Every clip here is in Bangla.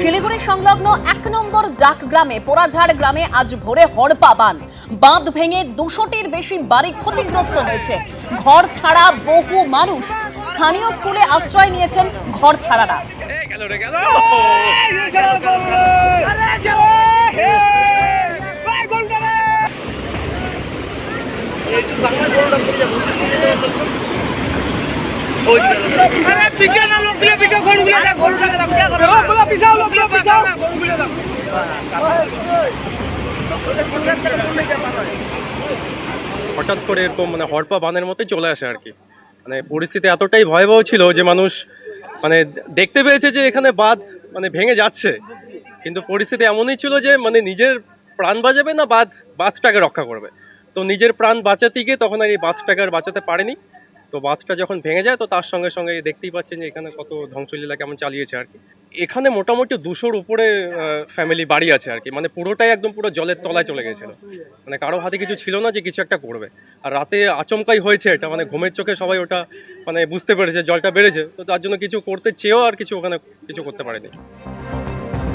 শিলিগুড়ি সংলগ্ন এক নম্বর ডাক গ্রামে পোড়াঝাড় গ্রামে আজ ভোরে হড়পা বান বাঁধ ভেঙে দুশোটির বেশি বাড়ি ক্ষতিগ্রস্ত হয়েছে। ঘর ছাড়া বহু মানুষ। স্থানীয় স্কুলে আশ্রয় নিয়েছেন ঘর ছাড়ারা। হঠাৎ করে এরকম মানে হরপা বানের মতোই চলে আসে আর কি। মানে পরিস্থিতি এতটাই ভয়াবহ ছিল যে মানুষ মানে দেখতে পেয়েছে যে এখানে বাঁধ মানে ভেঙে যাচ্ছে। কিন্তু পরিস্থিতি এমনই ছিল যে মানে নিজের প্রাণ বাঁচাবে না বাঁধ, বাঁধটাকে রক্ষা করবে। তো নিজের প্রাণ বাঁচাতে গিয়ে তখন আর এই বাঁধটাকে আর বাঁচাতে পারেনি। তো বাঁধটা যখন ভেঙে যায়, তো তার সঙ্গে সঙ্গে দেখতেই পাচ্ছেন যে এখানে কত ধ্বংসলীলা কেমন চালিয়েছে আর কি। এখানে মোটামুটি দুশোর উপরে ফ্যামিলি বাড়ি আছে আর কি। মানে পুরোটাই একদম পুরো জলের তলায় চলে গেছিল। মানে কারও হাতে কিছু ছিল না যে কিছু একটা করবে। আর রাতে আচমকাই হয়েছে এটা। মানে ঘুমের চোখে সবাই ওটা মানে বুঝতে পেরেছে, জলটা বেড়েছে। তো তার জন্য কিছু করতে চেয়েও আর কিছু ওখানে কিছু করতে পারেনি।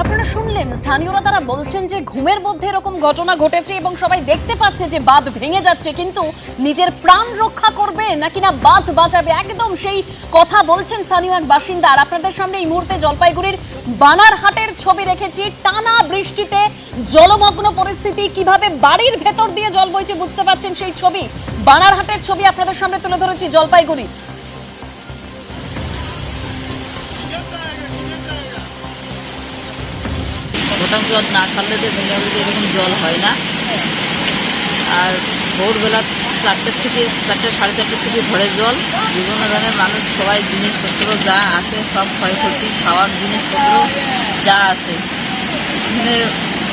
আপনারা শুনলেন, স্থানীয়রা তারা বলছেন যে ঘুমের মধ্যে এরকম ঘটনা ঘটেছে এবং সবাই দেখতে পাচ্ছে যে বাঁধ ভেঙে যাচ্ছে, কিন্তু নিজের প্রাণ রক্ষা করবে নাকি না বাঁধ বাঁচাবে? একদম সেই কথা বলছেন স্থানীয় এক বাসিন্দা। আর আপনাদের সামনে এই মুহূর্তে জলপাইগুড়ির বানারহাটের ছবি রেখেছি টানা বৃষ্টিতে জলমগ্ন পরিস্থিতি, কীভাবে বাড়ির ভেতর দিয়ে জল বইছে বুঝতে পারছেন সেই ছবি? বানারহাটের ছবি আপনাদের সামনে তুলে ধরেছি জলপাইগুড়ি। মোটামুটি জল না ছাড়লে ভেঙে উঠে এরকম জল হয় না। আর ভোরবেলা চারটের থেকে, চারটে সাড়ে চারটের থেকে ভরে জল। বিভিন্ন ধরনের মানুষ সবাই জিনিসপত্র যা আছে সব ক্ষয়ক্ষতি, খাওয়ার জিনিসপত্র যা আছে। এখানে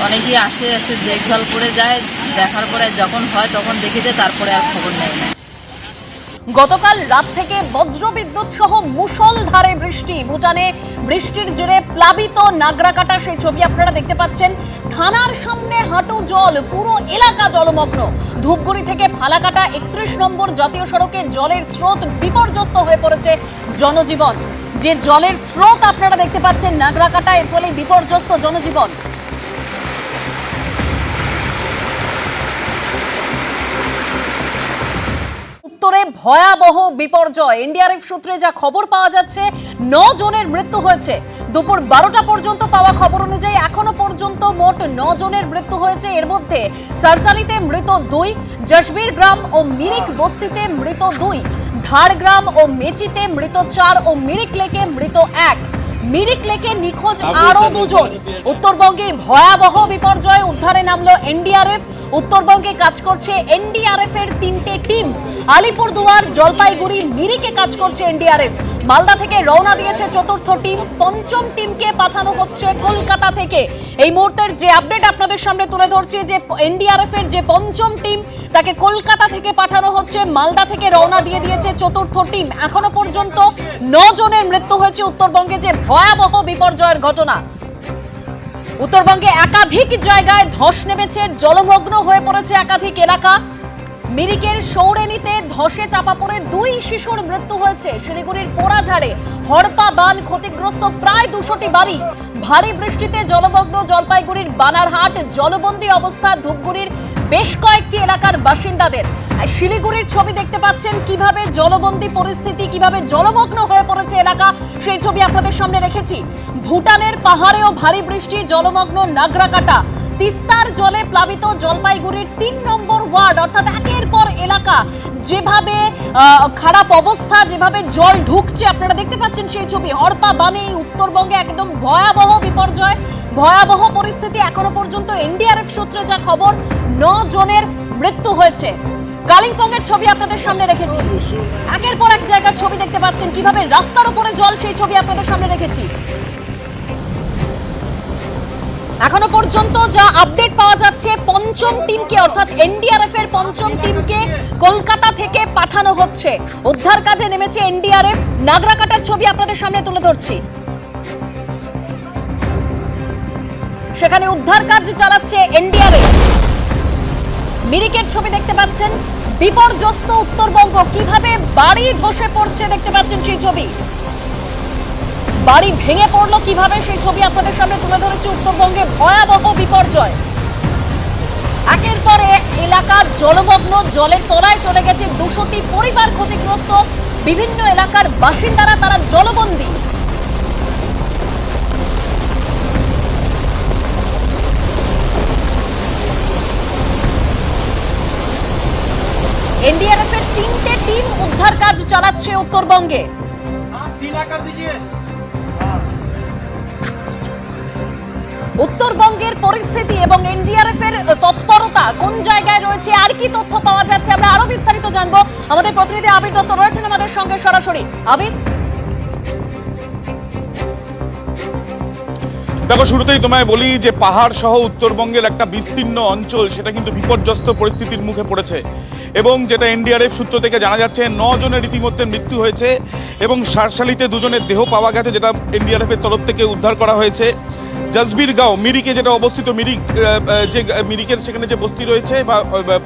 অনেকেই আসে আসে দেখভাল করে যায়, দেখার পরে যখন হয় তখন দেখে যায়, তারপরে আর খবর নেয় না। গতকাল রাত থেকে বজ্রবিদ্যুৎ সহ মুষলধারে বৃষ্টি। ভুটানে বৃষ্টির জেরে প্লাবিত নাগরাকাটা সেই ছবি আপনারা দেখতে পাচ্ছেন। থানার সামনে হাঁটু জল, পুরো এলাকা জলমগ্ন। ধূপগুড়ি থেকে ফালাকাটা একত্রিশ নম্বর জাতীয় সড়কে জলের স্রোত বিপর্যস্ত হয়ে পড়েছে জনজীবন। যে জলের স্রোত আপনারা দেখতে পাচ্ছেন নাগরাকাটা এর ফলে বিপর্যস্ত জনজীবন। উত্তরে ভয়াবহ বিপর্যয়। এনডিআরএফ সূত্রে যা খবর পাওয়া যাচ্ছে ন জনের মৃত্যু হয়েছে। দুপুর বারোটা পর্যন্ত পাওয়া খবর অনুযায়ী এখনও পর্যন্ত মোট ন জনের মৃত্যু হয়েছে। এর মধ্যে সারসালিতে মৃত দুই জশবীর গ্রাম ও মিরিক বস্তিতে মৃত দুই ধারগ্রাম ও মেচিতে মৃত চার ও মিরিক লেকে মৃত এক। মিরিক লেকে নিখোঁজ আরও দুজন। উত্তরবঙ্গে ভয়াবহ বিপর্যয় উদ্ধারে নামলো এনডিআরএফ। উত্তরবঙ্গে কাজ করছে এনডিআরএফ এর তিনটে টিম। আলিপুরদুয়ার, জলপাইগুড়ি, মিরিকে কাজ করছে এনডিআরএফ। মালদা থেকে রওনা দিয়েছে চতুর্থ টিম। পঞ্চম টিমকে পাঠানো হচ্ছে কলকাতা থেকে। এই মুহূর্তের যে আপডেট আপনাদের সামনে তুলে ধরছি, যে এনডিআরএফ এর যে পঞ্চম টিম, তাকে কলকাতা থেকে পাঠানো হচ্ছে। মালদা থেকে রওনা দিয়ে দিয়েছে চতুর্থ টিম। এখনও পর্যন্ত ন জনের মৃত্যু হয়েছে উত্তরবঙ্গে যে ভয়াবহ বিপর্যয়ের ঘটনা। উত্তরবঙ্গে একাধিক জায়গায় ধস নেমেছে, জলমগ্ন হয়ে পড়েছে একাধিক এলাকা। মিরিকের সৌরেনিতে ধসে চাপা পড়ে দুই শিশুর মৃত্যু হয়েছে। শিলিগুড়ির পোড়াঝাড়ে হড়পা বান ক্ষতিগ্রস্ত প্রায় দুশোটি বাড়ি। ভারী বৃষ্টিতে জলমগ্ন জলপাইগুড়ির বানারহাট জলবন্দী অবস্থা ধূপগুড়ির বেশ কয়েকটি এলাকার বাসিন্দাদের। শিলিগুড়ির ছবি দেখতে পাচ্ছেন কীভাবে জলবন্দী পরিস্থিতি, কীভাবে জলমগ্ন হয়ে পড়েছে এলাকা, সেই ছবি আপনাদের সামনে রেখেছি। ভুটানের পাহাড়েও ভারী বৃষ্টি, জলমগ্ন নাগরাকাটা। তিস্তার জলে প্লাবিত জলপাইগুড়ির তিন নম্বর ওয়ার্ড, অর্থাৎ একের পর এলাকা যেভাবে খারাপ অবস্থা, যেভাবে জল ঢুকছে, আপনারা দেখতে পাচ্ছেন সেই ছবি। হরপা বানে উত্তরবঙ্গে একদম ভয়াবহ বিপর্যয়, ভয়াবহ পরিস্থিতি এখনও পর্যন্ত এনডিআরএফ সূত্রে যা খবর ন জনের মৃত্যু হয়েছে। কালিম্পংয়ের ছবি আপনাদের সামনে রেখেছি। একের পর এক জায়গার ছবি দেখতে পাচ্ছেন। কীভাবে রাস্তার উপরে জল সেই ছবি আপনাদের সামনে রেখেছি। এখনও পর্যন্ত যা আপডেট পাওয়া যাচ্ছে, পঞ্চম টিমকে অর্থাৎ এনডিআরএফ এর পঞ্চম টিমকে কলকাতা থেকে পাঠানো হচ্ছে। উদ্ধার কাজে নেমেছে এনডিআরএফ নাগরাকাটার ছবি আপনাদের সামনে তুলে ধরছি। সেখানে উদ্ধার কাজ চালাচ্ছে এনডিআরএফ মিরিকের ছবি দেখতে পাচ্ছেন। বিপর্যস্ত উত্তরবঙ্গ কীভাবে বাড়ি ধসে পড়ছে দেখতে পাচ্ছেন সেই ছবি। বাড়ি ভেঙে পড়ল কীভাবে সেই ছবি আপনাদের সামনে তুলে ধরেছে উত্তরবঙ্গে ভয়াবহ বিপর্যয়। একের পর এক জলমগ্ন জলের তলায় চলে গেছে দুশোটি পরিবার ক্ষতিগ্রস্ত। বিভিন্ন এলাকার বাসিন্দারা তারা জলবন্দী। এনডিআরএফ এর তিনটে টিম উদ্ধার কাজ চালাচ্ছে উত্তরবঙ্গে। উত্তরবঙ্গের পরিস্থিতি এবং এনডিআরএফ এর তৎপরতা কোন জায়গায় রয়েছে, আর কি তথ্য পাওয়া যাচ্ছে, আমরা আরও বিস্তারিত জানব। আমাদের প্রতিনিধি আবির দত্ত রয়েছেন আমাদের সঙ্গে সরাসরি। আবির? দেখো, শুরুতেই তোমায় বলি যে পাহাড় সহ উত্তরবঙ্গের একটা বিস্তীর্ণ অঞ্চল, সেটা কিন্তু বিপর্যস্ত পরিস্থিতির মুখে পড়েছে। এবং যেটা এনডিআরএফ সূত্র থেকে জানা যাচ্ছে জনের রীতিমধ্যে মৃত্যু হয়েছে এবং সারশালিতে দুজনের দেহ পাওয়া গেছে, যেটা এনডিআরএফ এর তরফ থেকে উদ্ধার করা হয়েছে। জসবীর গাঁও, মিরিকে যেটা অবস্থিত, মিরিক যে মিরিকের সেখানে যে বস্তি রয়েছে বা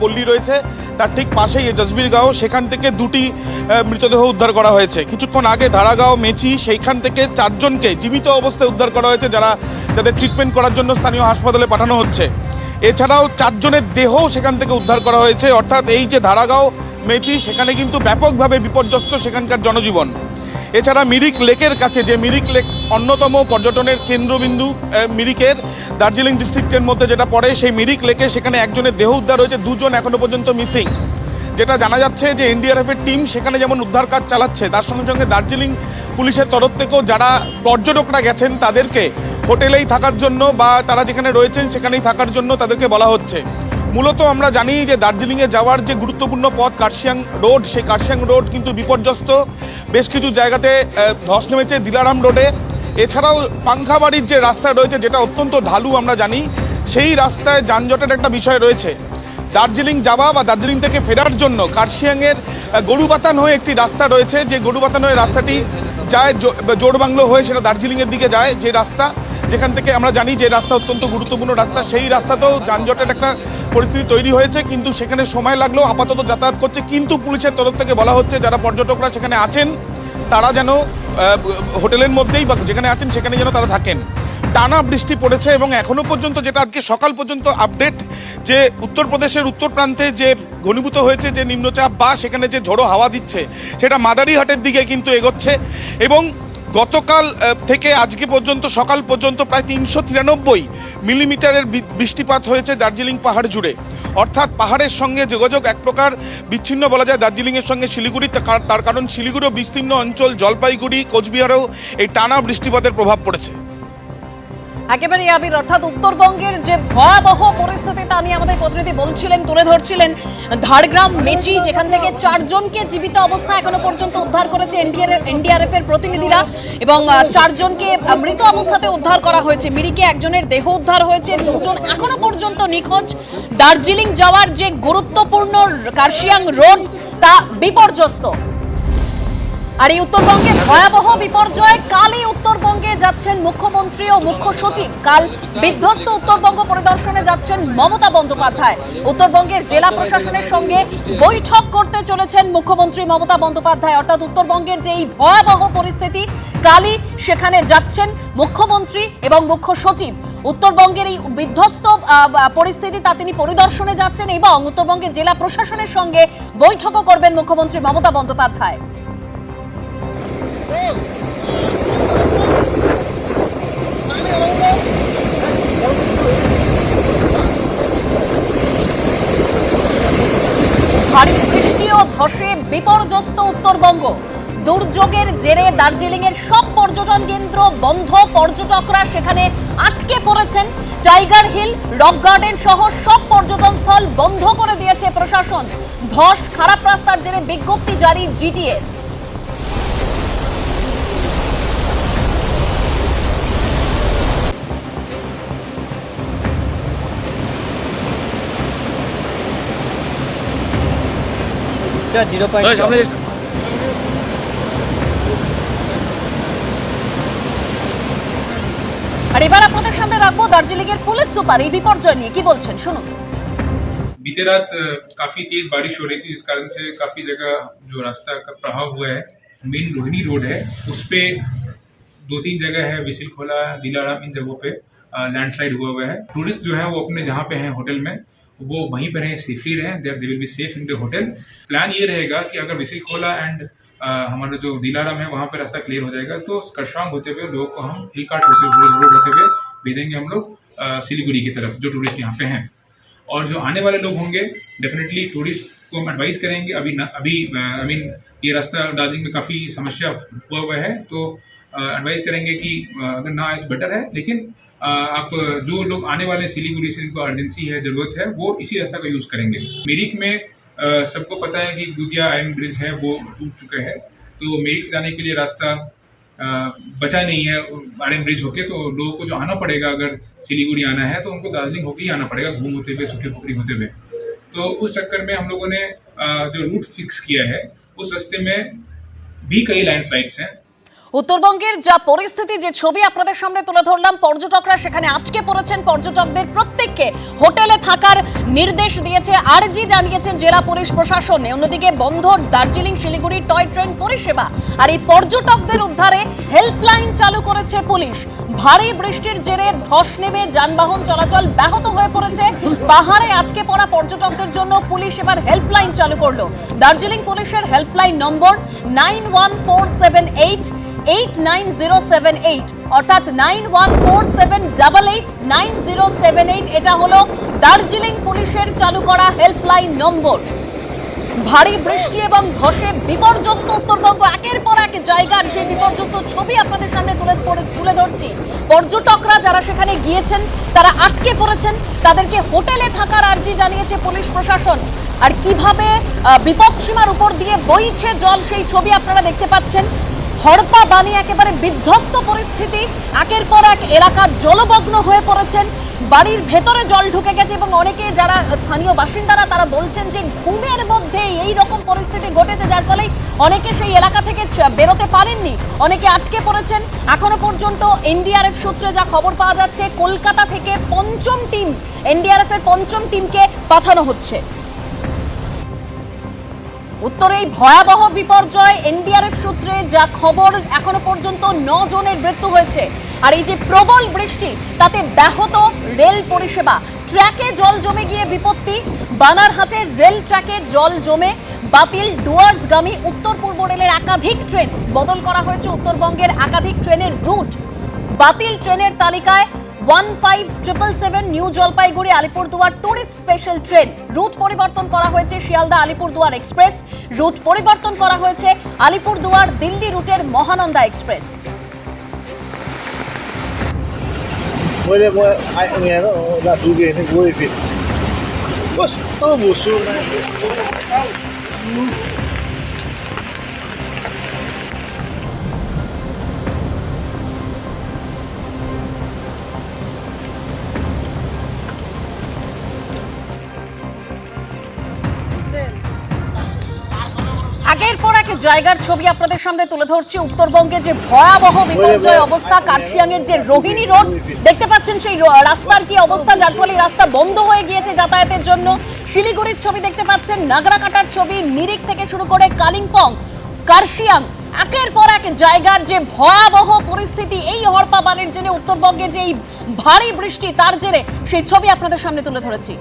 পল্লী রয়েছে তার ঠিক পাশেই এই জসবীর গাঁও, সেখান থেকে দুটি মৃতদেহ উদ্ধার করা হয়েছে। কিছুক্ষণ আগে ধারাগাঁও, মেচি, সেইখান থেকে চারজনকে জীবিত অবস্থায় উদ্ধার করা হয়েছে, যারা যাদের ট্রিটমেন্ট করার জন্য স্থানীয় হাসপাতালে পাঠানো হচ্ছে। এছাড়াও চারজনের দেহ সেখান থেকে উদ্ধার করা হয়েছে। অর্থাৎ এই যে ধারাগাঁও, মেচি, সেখানে কিন্তু ব্যাপকভাবে বিপর্যস্ত সেখানকার জনজীবন। এছাড়া মিরিক লেকের কাছে, যে মিরিক লেক অন্যতম পর্যটনের কেন্দ্রবিন্দু মিরিকের দার্জিলিং ডিস্ট্রিক্টের মধ্যে যেটা পড়ে, সেই মিরিক লেকে সেখানে একজনের দেহ উদ্ধার হয়েছে, দুজন এখনও পর্যন্ত মিসিং। যেটা জানা যাচ্ছে যে এনডিআরএফ এর টিম সেখানে যেমন উদ্ধার কাজ চালাচ্ছে, তার সঙ্গে সঙ্গে দার্জিলিং পুলিশের তরফ থেকেও যারা পর্যটকরা গেছেন, তাদেরকে হোটেলেই থাকার জন্য বা তারা যেখানে রয়েছেন সেখানেই থাকার জন্য তাদেরকে বলা হচ্ছে। মূলত আমরা জানি যে দার্জিলিংয়ে যাওয়ার যে গুরুত্বপূর্ণ পথ কার্শিয়াং রোড, সেই কার্শিয়াং রোড কিন্তু বিপর্যস্ত। বেশ কিছু জায়গাতে ধস নেমেছে দিলারাম রোডে। এছাড়াও পাংখাবাড়ির যে রাস্তা রয়েছে, যেটা অত্যন্ত ঢালু আমরা জানি, সেই রাস্তায় যানজটের একটা বিষয় রয়েছে। দার্জিলিং যাওয়া বা দার্জিলিং থেকে ফেরার জন্য কার্শিয়াংয়ের গরুবাতান হয়ে একটি রাস্তা রয়েছে। যে গরুবাতান হয়ে রাস্তাটি যায় জোড়বাংলো হয়ে সেটা দার্জিলিংয়ের দিকে যায়, যে রাস্তা। যেখান থেকে আমরা জানি যে রাস্তা অত্যন্ত গুরুত্বপূর্ণ রাস্তা, সেই রাস্তাতেও যানজটের একটা পরিস্থিতি তৈরি হয়েছে, কিন্তু সেখানে সময় লাগলেও আপাতত যাতায়াত করছে। কিন্তু পুলিশের তরফ থেকে বলা হচ্ছে, যারা পর্যটকরা সেখানে আছেন, তারা যেন হোটেলের মধ্যেই বা যেখানে আছেন, সেখানে যেন তারা থাকেন। টানা বৃষ্টি পড়েছে এবং এখনও পর্যন্ত যেটা আজকে সকাল পর্যন্ত আপডেট যে উত্তরপ্রদেশের উত্তর প্রান্তে যে ঘনীভূত হয়েছে, যে নিম্নচাপ বা সেখানে যে ঝোড়ো হাওয়া দিচ্ছে, সেটা মাদারিহাটের দিকে কিন্তু এগোচ্ছে এবং গতকাল থেকে আজকে পর্যন্ত, সকাল পর্যন্ত প্রায় তিনশো তিরানব্বই মিলিমিটারের বৃষ্টিপাত হয়েছে দার্জিলিং পাহাড় জুড়ে। অর্থাৎ পাহাড়ের সঙ্গে যোগাযোগ এক প্রকার বিচ্ছিন্ন বলা যায়। দার্জিলিংয়ের সঙ্গে শিলিগুড়ি তার কারণ শিলিগুড়িও বিস্তীর্ণ অঞ্চল জলপাইগুড়ি, কোচবিহারেও এই টানা বৃষ্টিপাতের প্রভাব পড়েছে। একেবারে আবির, অর্থাৎ উত্তরবঙ্গের যে ভয়াবহ পরিস্থিতি তা নিয়ে আমাদের প্রতিনিধি বলছিলেন, তুলে ধরছিলেন। ঝাড়গ্রাম মেচি, যেখান থেকে চারজনকে জীবিত অবস্থা এখনও পর্যন্ত উদ্ধার করেছে এনডিআরএফ এর প্রতিনিধিরা এবং চারজনকে মৃত অবস্থাতে উদ্ধার করা হয়েছে। মিরিকে একজনের দেহ উদ্ধার হয়েছে, দুজন এখনও পর্যন্ত নিখোঁজ। দার্জিলিং যাওয়ার যে গুরুত্বপূর্ণ কার্শিয়াং রোড, তা বিপর্যস্ত। আর এই উত্তরবঙ্গে ভয়াবহ বিপর্যয় কালই উত্তরবঙ্গে যাচ্ছেন মুখ্যমন্ত্রী ও মুখ্য সচিব। কাল বিধ্বস্ত উত্তরবঙ্গ পরিদর্শনে যাচ্ছেন মমতা বন্দ্যোপাধ্যায়। উত্তরবঙ্গের জেলা প্রশাসনের সঙ্গে বৈঠক করতে চলেছেন মুখ্যমন্ত্রী মমতা বন্দ্যোপাধ্যায়। অর্থাৎ উত্তরবঙ্গের যে এই ভয়াবহ পরিস্থিতি, কালই সেখানে যাচ্ছেন মুখ্যমন্ত্রী এবং মুখ্য সচিব। উত্তরবঙ্গের এই বিধ্বস্ত পরিস্থিতি তা তিনি পরিদর্শনে যাচ্ছেন এবং উত্তরবঙ্গের জেলা প্রশাসনের সঙ্গে বৈঠকও করবেন মুখ্যমন্ত্রী মমতা বন্দ্যোপাধ্যায়। ভারী বৃষ্টি ও ধসে বিপর্যস্ত উত্তরবঙ্গ। দুর্যোগের জেরে দার্জিলিং এর সব পর্যটন কেন্দ্র বন্ধ, পর্যটকরা সেখানে আটকে পড়েছেন। টাইগার হিল, রক গার্ডেন সহ সব পর্যটন স্থল বন্ধ করে দিয়েছে প্রশাসন। ধস, খারাপ রাস্তার জেরে বিজ্ঞপ্তি জারি জিটিএ। জিরো পয়েন্ট আর এবার আপনাদের সামনে রাখবো দার্জিলিং এর পুলিশ সুপার এই বিপর্যয় নিয়ে কি বলছেন শুনুন बीते रात अ, काफी तेज बारिश हो रही थी जिस कारण से काफी जगह जो रास्ता का प्रभाव हुआ है मेन रोहिणी रोड है उस पे दो तीन जगह है विसिल खोला दिलाराम इन जगहों पे लैंडस्लाइड हुआ हुआ है टूरिस्ट जो है वो अपने जहाँ पे हैं होटल में वो वहीं पर रहें सेफली रहें there they will be safe in the hotel plan ये रहेगा कि अगर विसिल खोला एंड हमारा जो दिलाराम है वहाँ पर रास्ता क्लियर हो जाएगा तो करशांग होते हुए लोगों को हम हिलकाट होते हुए रोड होते हुए भेजेंगे हम लोग सिलीगुड़ी की तरफ़ जो टूरिस्ट यहाँ पे हैं। और जो आने वाले लोग होंगे डेफिनेटली टूरिस्ट को हम एडवाइस करेंगे। अभी न, अभी आई मीन ये रास्ता डार्जिलिंग में काफ़ी समस्या हुआ हुआ है तो एडवाइस करेंगे कि अगर ना आए तो बेटर है लेकिन आप जो लोग आने वाले सिलीगुड़ी से जिनको अर्जेंसी है, ज़रूरत है, वो इसी रास्ता का यूज़ करेंगे। मेरिक में सबको पता है कि दूधिया आयरन ब्रिज है, वो टूट चुके हैं। तो मेरिक जाने के लिए रास्ता बचा नहीं है आर्यन ब्रिज होके तो लोगों को जो आना पड़ेगा, अगर सिलीगुड़ी आना है तो उनको दार्जिलिंग होके ही आना पड़ेगा, घूम होते हुए, सूखे पोखरी होते हुए। तो उस चक्कर में हम लोगों ने जो रूट फिक्स किया है, उस रास्ते में भी कई लैंड लैंडस्लाइड्स हैं। উত্তরবঙ্গের যা পরিস্থিতি, যে ছবি আপনাদের সামনে তুলে ধরলাম, পর্যটকরা সেখানে আটকে পড়েছেন, পর্যটকদের প্রত্যেককে হোটেলে থাকার নির্দেশ দিয়েছে। আরজি জানিয়েছেন জেলা পুলিশ প্রশাসন। অন্যদিকে বন্ধ দার্জিলিং, শিলিগুড়ি, টয় ট্রেন পরিষেবা আর এই পর্যটকদের উদ্ধারে হেল্পলাইন চালু করেছে পুলিশ। ভারী বৃষ্টির জেরে ধস নেমে যানবাহন চলাচল ব্যাহত হয়ে পড়েছে। পাহাড়ে আটকে পড়া পর্যটকদের জন্য পুলিশ এবার হেল্পলাইন চালু করল। দার্জিলিং পুলিশের helpline number nine one four seven eight Darjeeling পুলিশের চালু করা হেল্পলাইন নম্বর। ভারী বৃষ্টি এবং ধসে বিপর্যস্ত উত্তরবঙ্গ একের পর এক জায়গার সেই বিপর্যস্ত ছবি আপনাদের সামনে তুলে তুলে ধরছি। পর্যটকরা যারা সেখানে গিয়েছেন, তারা আটকে পড়েছেন, তাদেরকে হোটেলে থাকার আর্জি জানিয়েছে পুলিশ প্রশাসন। আর কীভাবে বিপদসীমার উপর দিয়ে বইছে জল সেই ছবি আপনারা দেখতে পাচ্ছেন। হড়পা বানিয়ে একেবারে বিধ্বস্ত পরিস্থিতি। একের পর এক এলাকা জলমগ্ন হয়ে পড়েছেন। বাড়ির ভেতরে জল ঢুকে গেছে এবং অনেকে যারা স্থানীয় বাসিন্দারা, তারা বলছেন যে ঘুমের মধ্যে এই রকম পরিস্থিতি ঘটেছে, যার ফলে অনেকে সেই এলাকা থেকে বেরোতে পারেননি। অনেকে আটকে পড়েছেন। এখনও পর্যন্ত এনডিআরএফ সূত্রে যা খবর পাওয়া যাচ্ছে, কলকাতা থেকে পঞ্চম টিম এনডিআরএফ এর পঞ্চম টিমকে পাঠানো হচ্ছে। উত্তরে এই ভয়াবহ বিপর্যয়, এনডিআরএফ সূত্রে যা খবর এখনও পর্যন্ত জনের মৃত্যু হয়েছে। আর এই যে প্রবল বৃষ্টি, তাতে ব্যাহত রেল পরিষেবা। ট্র্যাকে জল জমে গিয়ে বিপত্তি। বানারহাটের রেল ট্র্যাকে জল জমে বাতিল ডুয়ার্সগামী উত্তর পূর্ব রেলের একাধিক ট্রেন। বদল করা হয়েছে উত্তরবঙ্গের একাধিক ট্রেনের রুট। বাতিল ট্রেনের তালিকায় one five triple seven new Jalpaiguri Alipurduar tourist special train route পরিবর্তন করা হয়েছে শিয়ালদা আলিপুরদুয়ার এক্সপ্রেস রুট পরিবর্তন করা হয়েছে আলিপুরদুয়ার দিল্লি রুটের মহানন্দা এক্সপ্রেস Boş, ama. জায়গার ছবি আপনাদের সামনে তুলে ধরছি। উত্তরবঙ্গে যে ভয়াবহ বিপর্যয় অবস্থা কার্শিয়াং এর যে রোহিণী রোড, দেখতে পাচ্ছেন সেই রাস্তার কি অবস্থা, যার ফলে রাস্তা বন্ধ হয়ে গিয়েছে যাতায়াতের জন্য। শিলিগুড়ির ছবি দেখতে পাচ্ছেন, নাগরাকাটার ছবি, মিরিক থেকে শুরু করে কালিম্পং, কার্শিয়াং। একের পর এক জায়গার যে ভয়াবহ পরিস্থিতি, এই হরপা বানের জেনে উত্তরবঙ্গে যে এই ভারী বৃষ্টি, তার জেরে সেই ছবি আপনাদের সামনে তুলে ধরেছি।